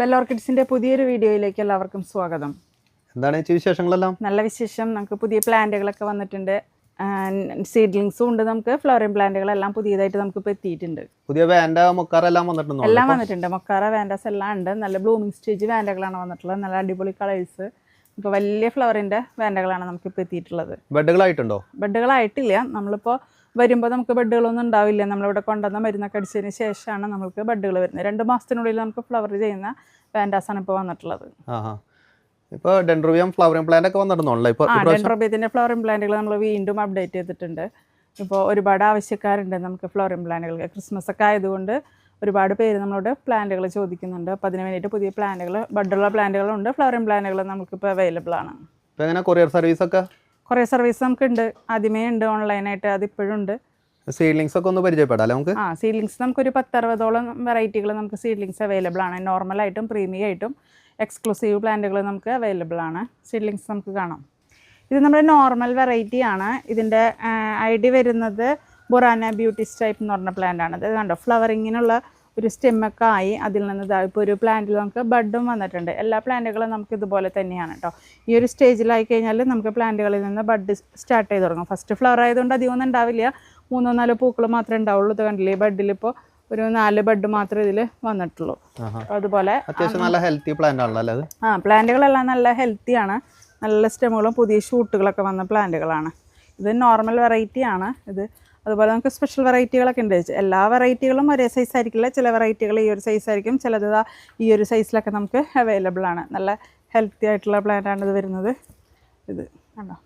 Bell ഓർക്കിഡ്സിന്റെ പുതിയൊരു വീഡിയോയിലേക്ക് എല്ലാവർക്കും സ്വാഗതം. എന്താണ് വിശേഷങ്ങളെല്ലാം? നല്ല വിശേഷം. നമുക്ക് പുതിയ പ്ലാന്റുകളൊക്കെ വന്നിട്ടുണ്ട്. സീഡ്ലിങ്സും ഉണ്ട് നമുക്ക്. ഫ്ലോറിൻ പ്ലാന്റുകളെല്ലാം പുതിയതായിട്ട് നമുക്ക് ഇപ്പോൾ എത്തിയിട്ടുണ്ട്. പുതിയ വേണ്ട മൊക്കാറെല്ലാം വന്നിട്ടുണ്ട്? എല്ലാം വന്നിട്ടുണ്ട്. മൊക്കാറ വാൻഡാസ് എല്ലാം ഉണ്ട്. നല്ല ബ്ലൂമിംഗ് സ്റ്റേജ് വാൻഡകളാണ് വന്നിട്ടുള്ളത്. നല്ല അടിപൊളി കളേഴ്സ് ഇപ്പോൾ വലിയ ഫ്ലവറിന്റെ വാൻഡകളാണ് നമുക്കിപ്പോൾ എത്തിയിട്ടുള്ളത്. ബെഡുകളായിട്ടുണ്ടോ ബെഡുകളായിട്ടില്ല നമ്മളിപ്പോൾ വരുമ്പോൾ നമുക്ക് ബെഡുകളൊന്നും ഉണ്ടാവില്ല. നമ്മളിവിടെ കൊണ്ടുവന്ന മരുന്നൊക്കെ അടിച്ചതിന് ശേഷമാണ് നമുക്ക് ബെഡുകൾ വരുന്നത്. രണ്ട് മാസത്തിനുള്ളിൽ നമുക്ക് ഫ്ലവർ ചെയ്യുന്ന പാൻഡാസാണ് ഇപ്പോൾ വന്നിട്ടുള്ളത്. ഇപ്പോൾ ഡെൻഡ്രോബിയം ഫ്ലവറിംഗ് പ്ലാന്റ് ഒക്കെ വന്നിട്ടുണ്ടല്ലോ ഇപ്പോൾ ഡെൻഡ്രോബിയത്തിന്റെ ഫ്ലവറിംഗ് പ്ലാന്റുകൾ നമ്മൾ വീണ്ടും അപ്ഡേറ്റ് ചെയ്തിട്ടുണ്ട്. ഇപ്പോൾ ഒരുപാട് ആവശ്യക്കാരുണ്ട് നമുക്ക് ഫ്ലവറിംഗ് പ്ലാന്റുകൾ ക്രിസ്മസ് ഒക്കെ ആയതുകൊണ്ട് ഒരുപാട് പേര് നമ്മളോട് പ്ലാന്റുകൾ ചോദിക്കുന്നുണ്ട്. അപ്പോൾ അതിന് വേണ്ടിയിട്ട് പുതിയ പ്ലാന്റുകൾ ബഡുള്ള പ്ലാന്റുകളുണ്ട് ഫ്ലവറിംഗ് പ്ലാന്റുകൾ നമുക്കിപ്പോൾ അവൈലബിൾ ആണ്. ഇപ്പോൾ എങ്ങനെ കൊറിയർ സർവീസ് ഒക്കെ? കുറേ സർവീസ് നമുക്ക് ഉണ്ട് ആദ്യമേ ഉണ്ട് ഓൺലൈനായിട്ട് അതിപ്പോഴും ഉണ്ട്. സീഡ്ലിങ്സ് ഒക്കെ ഒന്ന് പരിചയപ്പെടാം നമുക്ക്? ആ സീഡ്ലിങ്സ് നമുക്കൊരു പത്തറുപതോളം വെറൈറ്റികൾ നമുക്ക് സീഡ്ലിങ്സ് അവൈലബിൾ ആണ്. നോർമൽ ആയിട്ടും പ്രീമിയം ആയിട്ടും എക്സ്ക്ലൂസീവ് പ്ലാന്റുകൾ നമുക്ക് അവൈലബിൾ ആണ്. സീഡ്ലിങ്സ് നമുക്ക് കാണാം. ഇത് നമ്മുടെ നോർമൽ വെറൈറ്റി ആണ്. ഇതിന്റെ ഐ ഡി വരുന്നത് ബൊറാന ബ്യൂട്ടി ടൈപ്പ് എന്ന് പറഞ്ഞ പ്ലാന്റ് ആണ്. ഇത് കണ്ടോ? ഫ്ലവറിങ്ങിനുള്ള ഒരു സ്റ്റെമ്മൊക്കെ ആയി അതിൽ നിന്ന് ഇപ്പോൾ ഒരു പ്ലാന്റിൽ നമുക്ക് ബഡും വന്നിട്ടുണ്ട്. എല്ലാ പ്ലാന്റുകളും നമുക്ക് ഇതുപോലെ തന്നെയാണ് കേട്ടോ ഈ ഒരു സ്റ്റേജിലായി കഴിഞ്ഞാൽ നമുക്ക് പ്ലാന്റുകളിൽ നിന്ന് ബഡ് സ്റ്റാർട്ട് ചെയ്ത് തുടങ്ങും. ഫസ്റ്റ് ഫ്ലവർ ആയതുകൊണ്ട് അധികം ഒന്നും ഉണ്ടാവില്ല. മൂന്നോ നാലോ പൂക്കൾ മാത്രമേ ഉണ്ടാവുള്ളൂ. ഇത് കണ്ടില്ലേ? ബഡിൽ ഇപ്പോൾ ഒരു നാല് ബഡ് മാത്രമേ ഇതിൽ വന്നിട്ടുള്ളൂ. അതുപോലെ അത്യാവശ്യം നല്ല ഹെൽത്തി പ്ലാന്റ് ആണല്ലോ ആ പ്ലാന്റുകളെല്ലാം നല്ല ഹെൽത്തിയാണ് നല്ല സ്റ്റെമുകളും പുതിയ ഷൂട്ടുകളൊക്കെ വന്ന പ്ലാന്റുകളാണ് ഇത് നോർമൽ വെറൈറ്റി ആണ്. ഇത് അതുപോലെ നമുക്ക് സ്പെഷ്യൽ വെറൈറ്റികളൊക്കെ ഉണ്ട്. എല്ലാ വെറൈറ്റികളും ഒരേ സൈസ് ആയിരിക്കില്ല. ചില വെറൈറ്റികൾ ഈ ഒരു സൈസ് ആയിരിക്കും. ചിലത് ഈ ഒരു സൈസിലൊക്കെ നമുക്ക് അവൈലബിൾ ആണ്. നല്ല ഹെൽത്തി ആയിട്ടുള്ള പ്ലാന്റ് ആണ് ഇത് വരുന്നത്. ഇത് കണ്ടോ?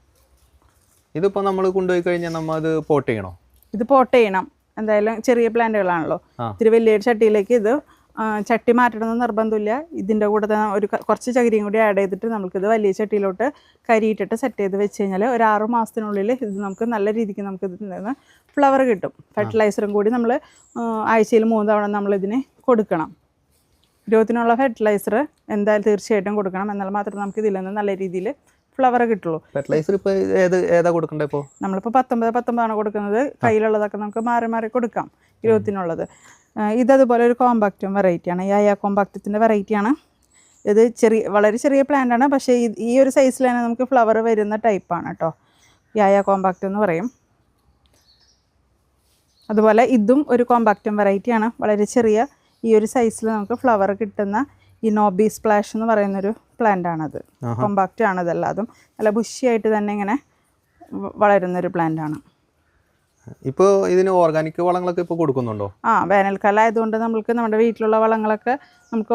ഇതിപ്പോൾ നമ്മൾ കൊണ്ടുപോയി കഴിഞ്ഞാൽ നമ്മൾ അത് പോട്ട് ചെയ്യണോ? ഇത് പോട്ട് ചെയ്യണം. എന്തായാലും ചെറിയ പ്ലാന്റുകളാണല്ലോ. ഇത്തിരി വലിയൊരു ചട്ടിയിലേക്ക് ഇത് ചട്ടി മാറ്റണമെന്ന് നിർബന്ധമില്ല. ഇതിന്റെ കൂടെ തന്നെ ഒരു കുറച്ച് ചകിരിയും കൂടി ആഡ് ചെയ്തിട്ട് നമുക്കിത് വലിയ ചട്ടിയിലോട്ട് കരിയിട്ടിട്ട് സെറ്റ് ചെയ്ത് വെച്ച് കഴിഞ്ഞാൽ ഒരു ആറ് മാസത്തിനുള്ളിൽ ഇത് നമുക്ക് നല്ല രീതിക്ക് നമുക്ക് ഇതിൽ നിന്ന് ഫ്ലവർ കിട്ടും. ഫെർട്ടിലൈസറും കൂടി നമ്മൾ ആഴ്ചയിൽ മൂന്ന് തവണ നമ്മളിതിന് കൊടുക്കണം. ഗ്രോത്തിനുള്ള ഫെർട്ടിലൈസർ എന്തായാലും തീർച്ചയായിട്ടും കൊടുക്കണം. എന്നാൽ മാത്രമേ നമുക്ക് ഇതിൽ നിന്ന് നല്ല രീതിയിൽ ഫ്ലവർ കിട്ടുള്ളൂ. ഫെർട്ടിലൈസർ ഇപ്പോൾ ഏത് ഏതാ കൊടുക്കണ്ടേ ഇപ്പോൾ നമ്മളിപ്പോൾ പത്തൊമ്പത് പത്തൊമ്പതാണ് കൊടുക്കുന്നത്. കയ്യിലുള്ളതൊക്കെ നമുക്ക് മാറി മാറി കൊടുക്കാം ഇരുപത്തിനുള്ളത്. ഇതതുപോലെ ഒരു കോമ്പാക്റ്റും വെറൈറ്റിയാണ് യായ കോമ്പാക്റ്റത്തിന്റെ വെറൈറ്റിയാണ് ഇത് ചെറിയ വളരെ ചെറിയ പ്ലാന്റ് ആണ്. പക്ഷേ ഈ ഒരു സൈസിൽ തന്നെ നമുക്ക് ഫ്ലവർ വരുന്ന ടൈപ്പാണ് കേട്ടോ യായ കോമ്പാക്റ്റ് എന്ന് പറയും. അതുപോലെ ഇതും ഒരു കോമ്പാക്റ്റും വെറൈറ്റിയാണ് വളരെ ചെറിയ ഈ ഒരു സൈസിൽ നമുക്ക് ഫ്ലവർ കിട്ടുന്ന ഈ നോബി സ്പ്ലാഷ് എന്ന് പറയുന്നൊരു പ്ലാന്റ് ആണത് കോമ്പാക്റ്റ് ആണ് ഇതെല്ലാതും. നല്ല ബുഷിയായിട്ട് തന്നെ ഇങ്ങനെ വളരുന്നൊരു പ്ലാന്റ് ആണ് ഇപ്പോൾ ഇതിന് ഓർഗാനിക് വളങ്ങളൊക്കെ ഇപ്പോൾ കൊടുക്കുന്നുണ്ടോ? ആ വേനൽക്കാലം ആയതുകൊണ്ട് നമ്മൾക്ക് നമ്മുടെ വീട്ടിലുള്ള വളങ്ങളൊക്കെ നമുക്ക്